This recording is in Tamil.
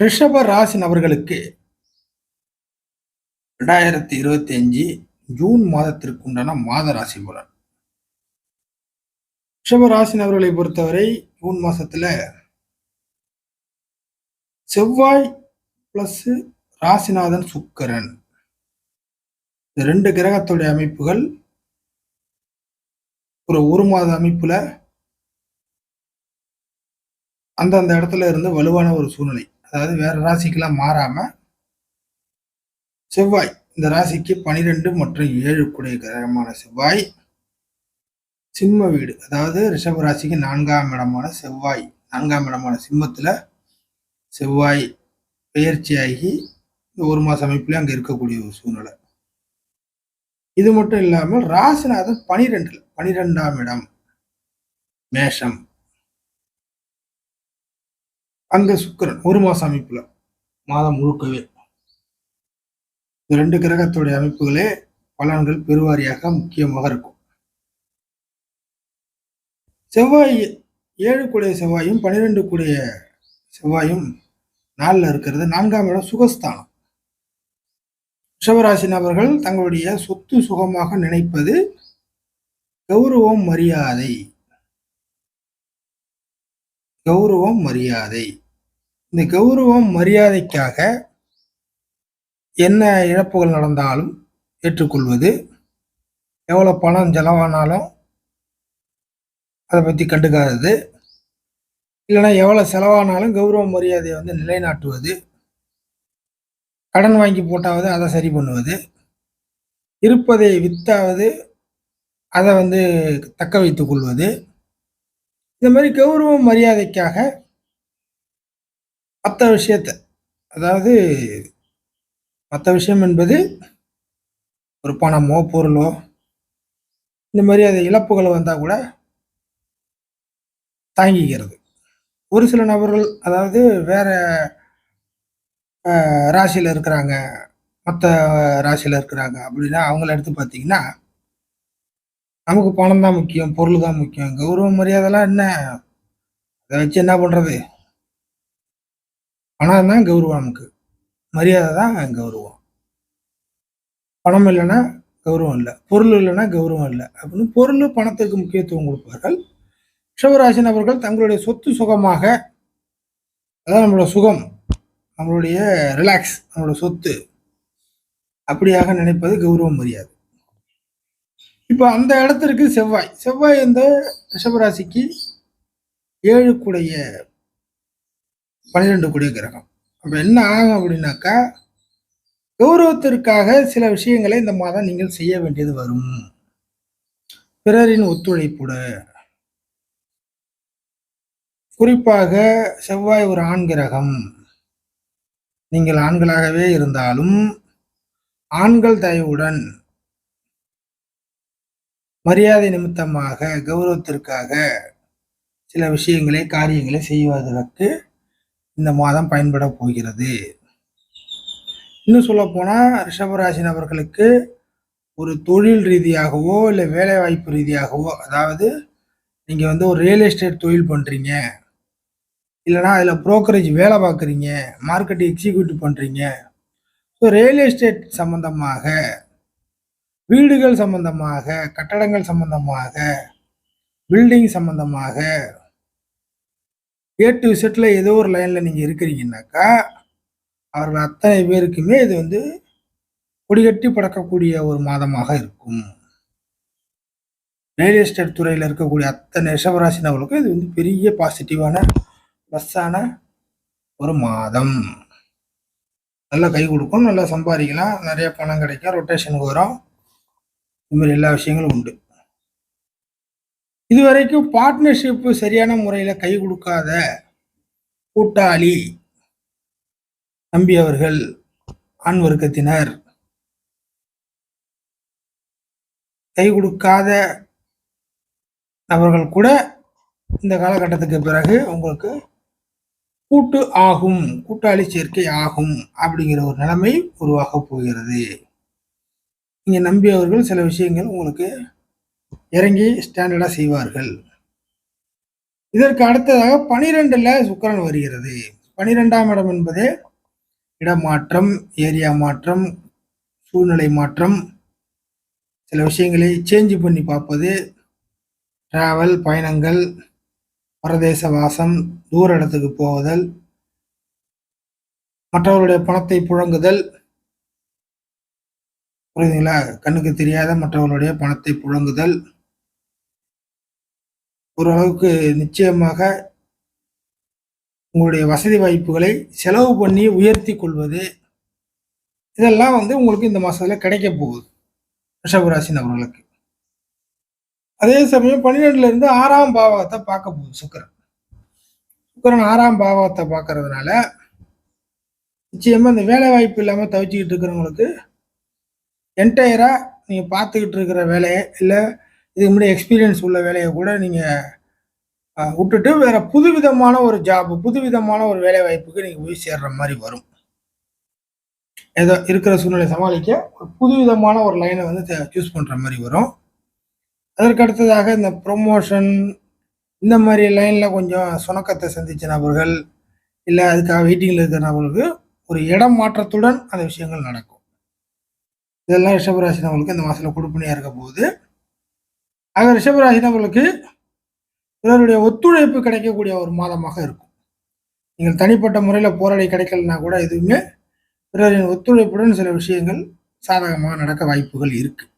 ரிஷப ராசி நபர்களுக்கு ரெண்டாயிரத்தி இருபத்தி அஞ்சு ஜூன் மாதத்திற்கு உண்டான மாத ராசி பலன். ரிஷப ராசி நபர்களை பொறுத்தவரை ஜூன் மாசத்துல செவ்வாய் பிளஸ் ராசிநாதன் சுக்கரன். இந்த ரெண்டு கிரகத்துடைய அமைப்புகள் ஒரு ஒரு மாத அமைப்புல அந்தந்த இடத்துல இருந்து வலுவான ஒரு சூழ்நிலை. அதாவது வேற ராசிக்கெல்லாம் மாறாம செவ்வாய். இந்த ராசிக்கு பனிரெண்டு மற்றும் ஏழு கூடிய கிரகமான செவ்வாய். சிம்ம வீடு. அதாவது ரிஷப ராசிக்கு நான்காம் இடமான செவ்வாய். நான்காம் இடமான சிம்மத்துல செவ்வாய் பெயர்ச்சியாகி இந்த ஒரு மாதம் அமைப்புல அங்க இருக்கக்கூடிய ஒரு சூழ்நிலை. இது மட்டும் இல்லாமல் ராசிநாதன் பனிரெண்டில் பனிரெண்டாம் இடம். மேஷம். அங்க சுக்கரன் ஒரு மாசம் அமைப்புல. மாதம் முழுக்கவே. இந்த ரெண்டு கிரகத்துடைய அமைப்புகளே பலன்கள் பெருவாரியாக முக்கியமாக இருக்கும். செவ்வாய் ஏழு கூடிய செவ்வாயும் பனிரெண்டு கூடிய செவ்வாயும் நாளில் இருக்கிறது. நான்காம் இடம் சுகஸ்தானம். ரிஷபராசி நபர்கள் தங்களுடைய சொத்து சுகமாக நினைப்பது கௌரவம் மரியாதை. கௌரவம் மரியாதை. இந்த கௌரவம் மரியாதைக்காக என்ன இழப்புகள் நடந்தாலும் ஏற்றுக்கொள்வது எவ்வளோ பணம் செலவானாலும் அதை பற்றி கண்டுக்காதது இல்லைன்னா எவ்வளோ செலவானாலும் கௌரவ மரியாதையை வந்து நிலைநாட்டுவது கடன் வாங்கி போட்டாவது அதை சரி பண்ணுவது இருப்பதை வித்தாவது அதை வந்து தக்க வைத்துக் கொள்வது. இந்த மாதிரி கௌரவ மரியாதைக்காக மற்ற விஷயத்த. அதாவது மற்ற விஷயம் என்பது ஒரு பணமோ பொருளோ இந்த மாதிரி அது இழப்புகள் வந்தால் கூட தாங்கிக்கிறது. ஒரு சில நபர்கள் அதாவது வேறு ராசியில் இருக்கிறாங்க மற்ற ராசியில் இருக்கிறாங்க அப்படின்னா அவங்கள எடுத்து பார்த்தீங்கன்னா நமக்கு பணம் தான் முக்கியம் பொருள் தான் முக்கியம் கௌரவம் மரியாதைலாம் என்ன? அதை வச்சு என்ன பண்ணுறது பணம் தான் கௌரவம் நமக்கு. மரியாதை தான் கௌரவம். பணம் இல்லைன்னா கௌரவம் இல்லை. பொருள் இல்லைன்னா கௌரவம் இல்லை. அப்படின்னு பொருள் பணத்துக்கு முக்கியத்துவம் கொடுப்பார்கள் ரிஷவராசி நபர்கள் தங்களுடைய சொத்து சுகமாக அதாவது நம்மளோட சுகம் நம்மளுடைய ரிலாக்ஸ் நம்மளோட சொத்து அப்படியாக நினைப்பது கௌரவம் மரியாதை. இப்போ அந்த இடத்திற்கு செவ்வாய். செவ்வாய் இந்த ரிஷபராசிக்கு ஏழு கூடைய பன்னிரெண்டு கூடிய கிரகம். அப்போ என்ன ஆகும் அப்படின்னாக்கா கௌரவத்திற்காக சில விஷயங்களை இந்த மாதம் நீங்கள் செய்ய வேண்டியது வரும். பிறரின் ஒத்துழைப்புட. குறிப்பாக செவ்வாய் ஒரு ஆண் கிரகம். நீங்கள் ஆண்களாகவே இருந்தாலும் ஆண்கள் தயவுடன் மரியாதை நிமித்தமாக கௌரவத்திற்காக சில விஷயங்களை காரியங்களை செய்வதற்கு இந்த மாதம் பயன்பட போகிறது. இன்னும் சொல்லப்போனால் ரிஷபராசி நபர்களுக்கு ஒரு தொழில் ரீதியாகவோ இல்லை வேலைவாய்ப்பு ரீதியாகவோ அதாவது நீங்கள் வந்து ஒரு ரியல் எஸ்டேட் தொழில் பண்ணுறீங்க இல்லைனா அதில் ப்ரோக்கரேஜ் வேலை பார்க்குறீங்க மார்க்கெட் எக்ஸிக்யூட்டிவ் பண்ணுறீங்க ஸோ ரியல் எஸ்டேட் சம்மந்தமாக வீடுகள் சம்பந்தமாக கட்டடங்கள் சம்பந்தமாக பில்டிங் சம்பந்தமாக ஏ டு செட்டில் ஏதோ ஒரு லைனில் நீங்கள் இருக்கிறீங்கன்னாக்கா அவர்கள் அத்தனை பேருக்குமே இது வந்து கொடிகட்டி படக்கக்கூடிய ஒரு மாதமாக இருக்கும். ரியல் எஸ்டேட் துறையில் இருக்கக்கூடிய அத்தனை ரிஷபராசினவர்களுக்கும் இது வந்து பெரிய பாசிட்டிவான ப்ளஸ்ஸான ஒரு மாதம். நல்லா கை கொடுக்கும் நல்லா சம்பாதிக்கலாம். நிறைய பணம் கிடைக்கும் ரொட்டேஷனுக்கு வரும். இது மாதிரி எல்லா விஷயங்களும் உண்டு. இதுவரைக்கும் பார்ட்னர்ஷிப்பு சரியான முறையில் கை கொடுக்காத கூட்டாளி நம்பியவர்கள் ஆண் வர்க்கத்தினர். கை கொடுக்காத நபர்கள் கூட இந்த காலகட்டத்துக்கு பிறகு உங்களுக்கு கூட்டு ஆகும் கூட்டாளி சேர்க்கை ஆகும் அப்படிங்கிற ஒரு நிலைமை உருவாக போகிறது. நீங்கள் நம்பியவர்கள் சில விஷயங்கள் உங்களுக்கு இறங்கி ஸ்டாண்டர்டாக செய்வார்கள். இதற்கு அடுத்ததாக பனிரெண்டில் சுக்கரன் வருகிறது. பனிரெண்டாம் இடம் என்பது இடமாற்றம் ஏரியா மாற்றம் சூழ்நிலை மாற்றம். சில விஷயங்களை சேஞ்ச் பண்ணி பார்ப்பது டிராவல் பயணங்கள் பரதேச வாசம் தூர இடத்துக்கு போவதல் மற்றவர்களுடைய பணத்தை புழங்குதல். புரியுதுங்களா? கண்ணுக்கு தெரியாத மற்றவர்களுடைய பணத்தை புழங்குதல். ஓரளவுக்கு நிச்சயமாக உங்களுடைய வசதி வாய்ப்புகளை செலவு பண்ணி உயர்த்தி கொள்வது இதெல்லாம் வந்து உங்களுக்கு இந்த மாதத்தில் கிடைக்க போகுது ரிஷபராசி நபர்களுக்கு. அதே சமயம் பன்னிரெண்டுலேருந்து ஆறாம் பாவகத்தை பார்க்க போகுது சுக்கரன். சுக்கரன் ஆறாம் பாவகத்தை பார்க்கறதுனால நிச்சயமாக இந்த வேலை வாய்ப்பு இல்லாமல் தவிச்சுக்கிட்டு இருக்கிறவங்களுக்கு என்டையராக நீங்கள் பார்த்துக்கிட்டு இருக்கிற வேலையை இல்லை இதுக்கு முன்னாடி எக்ஸ்பீரியன்ஸ் உள்ள வேலையை கூட நீங்கள் விட்டுட்டு வேற புதுவிதமான ஒரு ஜாப் புதுவிதமான ஒரு வேலை வாய்ப்புக்கு நீங்கள் போய் சேர்ற மாதிரி வரும். ஏதோ இருக்கிற சூழ்நிலை சமாளிக்க ஒரு புதுவிதமான ஒரு லைனை வந்து சூஸ் பண்ணுற மாதிரி வரும். அதற்கு அடுத்ததாக இந்த ப்ரொமோஷன் இந்த மாதிரி லைனில் கொஞ்சம் சுணக்கத்தை சந்தித்த நபர்கள் இல்லை அதுக்காக வெயிட்டிங்கில் இருக்கிற நபர்களுக்கு ஒரு இடம் மாற்றத்துடன் அந்த விஷயங்கள் நடக்கும். இதெல்லாம் ரிஷபராசி நபர்களுக்கு இந்த மாதத்தில் கொடுப்பனையாக இருக்க போகுது. ஆக ரிஷபராசி நபர்களுக்கு பிறருடைய ஒத்துழைப்பு கிடைக்கக்கூடிய ஒரு மாதமாக இருக்கும். நீங்கள் தனிப்பட்ட முறையில் போராடி கிடைக்கலனா கூட எதுவுமே பிறரின் ஒத்துழைப்புடன் சில விஷயங்கள் சாதகமாக நடக்க வாய்ப்புகள் இருக்குது